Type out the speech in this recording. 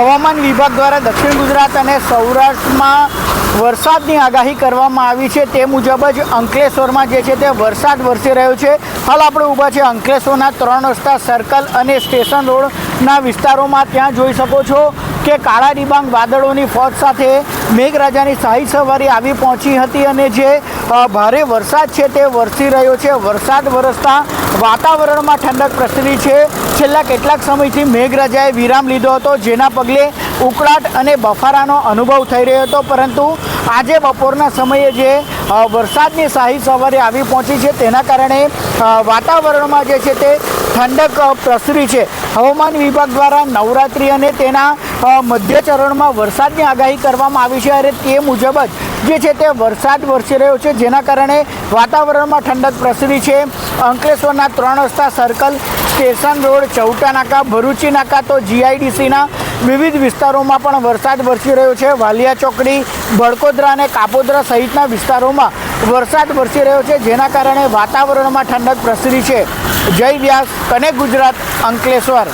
હવામાન વિભાગ દ્વારા દક્ષિણ ગુજરાત અને સૌરાષ્ટ્રમાં વરસાદની આગાહી કરવામાં આવી છે. તે મુજબ જ અંકલેશ્વરમાં જે છે તે વરસાદ વરસી રહ્યો છે. હાલ આપણે ઊભા છે અંકલેશ્વરના ત્રણ રસ્તા, સર્કલ અને સ્ટેશન રોડના વિસ્તારોમાં ત્યાં જોઈ શકો છો કે કાળા ડિબાંગ વાદળોની ફોજ સાથે મેઘરાજાની શાહી સવારી આવી પહોંચી હતી અને જે ભારે વરસાદ છે તે વરસી રહ્યો છે. વરસાદ વરસતા વાતાવરણમાં ઠંડક પ્રસરી છે. છેલ્લા કેટલાક સમયથી મેઘરાજાએ વિરામ લીધો હતો, જેના પગલે ઉકળાટ અને બફારાનો અનુભવ થઈ રહ્યો હતો. પરંતુ આજે બપોરના સમયે જે વરસાદની શાહી સવારે આવી પહોંચી છે, તેના કારણે વાતાવરણમાં જે છે તે ઠંડક પ્રસરી છે. હવામાન વિભાગ દ્વારા નવરાત્રિ અને તેના મધ્ય ચરણમાં વરસાદની આગાહી કરવામાં આવી છે અને તે મુજબ જ જે છે તે વરસાદ વરસી રહ્યો છે. જેના કારણે વાતાવરણમાં ઠંડક પ્રસરી છે. અંકલેશ્વરના ત્રણ રસ્તા સર્કલ, સ્ટેશન રોડ, ચૌટા નાકા, ભરૂચી નાકા તો જીઆઈડીસીના વિવિધ વિસ્તારોમાં પણ વરસાદ વરસી રહ્યો છે. વાલિયા ચોકડી બળકોદરા અને કાપોદરા સહિતના વિસ્તારોમાં વરસાદ વરસી રહ્યો છે. જેના કારણે વાતાવરણમાં ઠંડક પ્રસરી છે. જય વ્યાસ કનેક્ટ ગુજરાત અંકલેશ્વર?